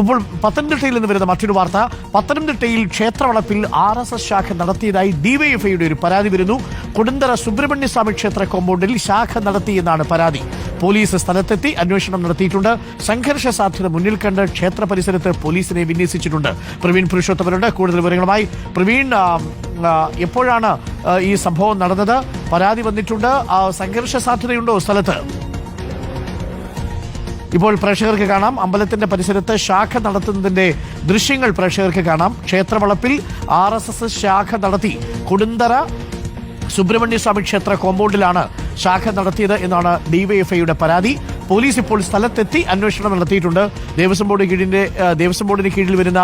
ഇപ്പോൾ പത്തനംതിട്ടയിൽ നിന്ന് വരുന്ന മറ്റൊരു വാർത്ത. പത്തനംതിട്ടയിൽ ക്ഷേത്രവളപ്പിൽ ആർ എസ് എസ് ശാഖ നടത്തിയതായി ഡിവൈഎഫ്ഐയുടെ ഒരു പരാതി വരുന്നു. കൊടുന്തറ സുബ്രഹ്മണ്യസ്വാമി ക്ഷേത്ര കോമ്പൗണ്ടിൽ ശാഖ നടത്തിയെന്നാണ് പരാതി. പോലീസ് സ്ഥലത്തെത്തി അന്വേഷണം നടത്തിയിട്ടുണ്ട്. സംഘർഷ സാധ്യത മുന്നിൽ കണ്ട് ക്ഷേത്ര പരിസരത്ത് പോലീസിനെ വിന്യസിച്ചിട്ടുണ്ട്. പ്രവീൺ പുരുഷോത്തമനുണ്ട്. കൂടുതൽ വിവരങ്ങളുമായി പ്രവീൺ എപ്പോഴാണ് ഈ സംഭവം നടന്നത്? പരാതി വന്നിട്ടുണ്ട്. സംഘർഷ സാധ്യതയുണ്ടോ സ്ഥലത്ത്? ഇപ്പോൾ പ്രേക്ഷകർക്ക് കാണാം. അമ്പലത്തിന്റെ പരിസരത്ത് ശാഖ നടത്തുന്നതിന്റെ ദൃശ്യങ്ങൾ പ്രേക്ഷകർക്ക് കാണാം. ക്ഷേത്രവളപ്പിൽ ആർ എസ് എസ് ശാഖ നടത്തി. കൊടുന്തറ സുബ്രഹ്മണ്യ സ്വാമി ക്ഷേത്ര കോമ്പൗണ്ടിലാണ് ശാഖ നടത്തിയത് എന്നാണ് ഡിവൈഎഫ്ഐയുടെ പരാതി. പോലീസ് ഇപ്പോൾ സ്ഥലത്തെത്തി അന്വേഷണം നടത്തിയിട്ടുണ്ട്. ദേവസ്വം ബോർഡ് കീഴിന്റെ ദേവസ്വം ബോർഡിന് കീഴിൽ വരുന്ന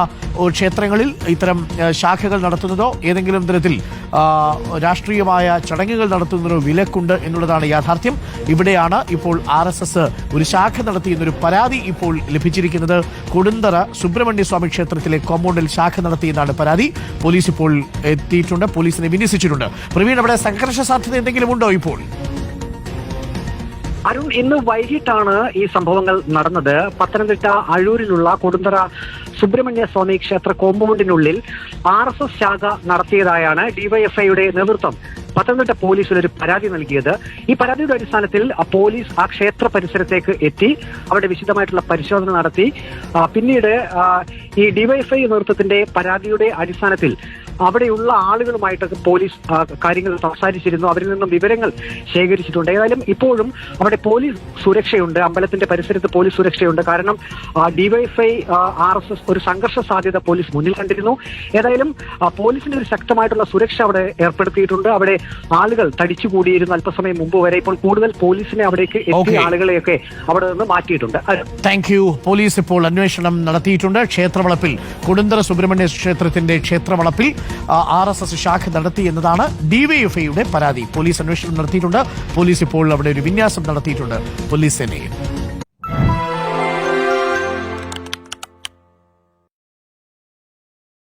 ക്ഷേത്രങ്ങളിൽ ഇത്തരം ശാഖകൾ നടത്തുന്നതോ ഏതെങ്കിലും തരത്തിൽ രാഷ്ട്രീയമായ ചടങ്ങുകൾ നടത്തുന്നതിനോ വിലക്കുണ്ട് എന്നുള്ളതാണ് യാഥാർത്ഥ്യം. ഇവിടെയാണ് ഇപ്പോൾ ആർ എസ് എസ് ഒരു ശാഖ നടത്തിയെന്നൊരു പരാതി ഇപ്പോൾ ലഭിച്ചിരിക്കുന്നത്. കൊടുന്തറ സുബ്രഹ്മണ്യ സ്വാമി ക്ഷേത്രത്തിലെ കോമ്പൗണ്ടിൽ ശാഖ നടത്തിയെന്നാണ് പരാതി. പോലീസ് ഇപ്പോൾ എത്തിയിട്ടുണ്ട് പോലീസിനെ വിന്യസിച്ചിട്ടുണ്ട്. പ്രവീൺ അവിടെ സംഘർഷ സാധ്യത എന്തെങ്കിലും ഉണ്ടോ ഇപ്പോൾ? അരുൺ ഇന്ന് വൈകിട്ടാണ് ഈ സംഭവങ്ങൾ നടന്നത്. പത്തനംതിട്ട അഴൂരിലുള്ള കൊടുന്തറ സുബ്രഹ്മണ്യ സ്വാമി ക്ഷേത്ര കോമ്പൗണ്ടിനുള്ളിൽ ആർ എസ് എസ് ശാഖ നടത്തിയതായാണ് ഡിവൈഎഫ്ഐയുടെ നേതൃത്വം. പത്തനംതിട്ട പോലീസിൽ ഒരു പരാതി നൽകിയത്. ഈ പരാതിയുടെ അടിസ്ഥാനത്തിൽ പോലീസ് ആ ക്ഷേത്ര പരിസരത്തേക്ക് എത്തി അവിടെ വിശദമായിട്ടുള്ള പരിശോധന നടത്തി. പിന്നീട് ഈ ഡിവൈഎഫ്ഐ നേതൃത്വത്തിന്റെ പരാതിയുടെ അടിസ്ഥാനത്തിൽ അവിടെയുള്ള ആളുകളുമായിട്ടൊക്കെ പോലീസ് കാര്യങ്ങൾ സംസാരിച്ചിരുന്നു. അവരിൽ നിന്നും വിവരങ്ങൾ ശേഖരിച്ചിട്ടുണ്ട്. ഏതായാലും ഇപ്പോഴും അവിടെ പോലീസ് സുരക്ഷയുണ്ട്. അമ്പലത്തിന്റെ പരിസരത്ത് പോലീസ് സുരക്ഷയുണ്ട്. കാരണം ഡിവൈഎഫ്ഐ ആർ എസ് എസ് ഒരു സംഘർഷ സാധ്യത പോലീസ് മുന്നിൽ കണ്ടിരുന്നു. ഏതായാലും പോലീസിന്റെ ഒരു ശക്തമായിട്ടുള്ള സുരക്ഷ അവിടെ ഏർപ്പെടുത്തിയിട്ടുണ്ട്. അവിടെ ആളുകൾ തടിച്ചുകൂടിയിരുന്നു അല്പസമയം മുമ്പ് വരെ ഇപ്പോൾ കൂടുതൽ പോലീസിനെ അവിടേക്ക്. എത്തിയ ആളുകളെയൊക്കെ അവിടെ നിന്ന് മാറ്റിയിട്ടുണ്ട്. താങ്ക് യു പോലീസ് ഇപ്പോൾ അന്വേഷണം നടത്തിയിട്ടുണ്ട്. ക്ഷേത്രവളപ്പിൽ കൊടുന്തറ സുബ്രഹ്മണ്യ ക്ഷേത്രത്തിന്റെ ക്ഷേത്രവളപ്പിൽ ആർ എസ് എസ് ശാഖ നടത്തി എന്നതാണ് ഡിവൈഎഫ്ഐയുടെ പരാതി. പോലീസ് അന്വേഷണം നടത്തിയിട്ടുണ്ട്. പോലീസ് ഇപ്പോൾ അവിടെ ഒരു വിന്യാസം നടത്തിയിട്ടുണ്ട്. പോലീസ് സേനയിൽ.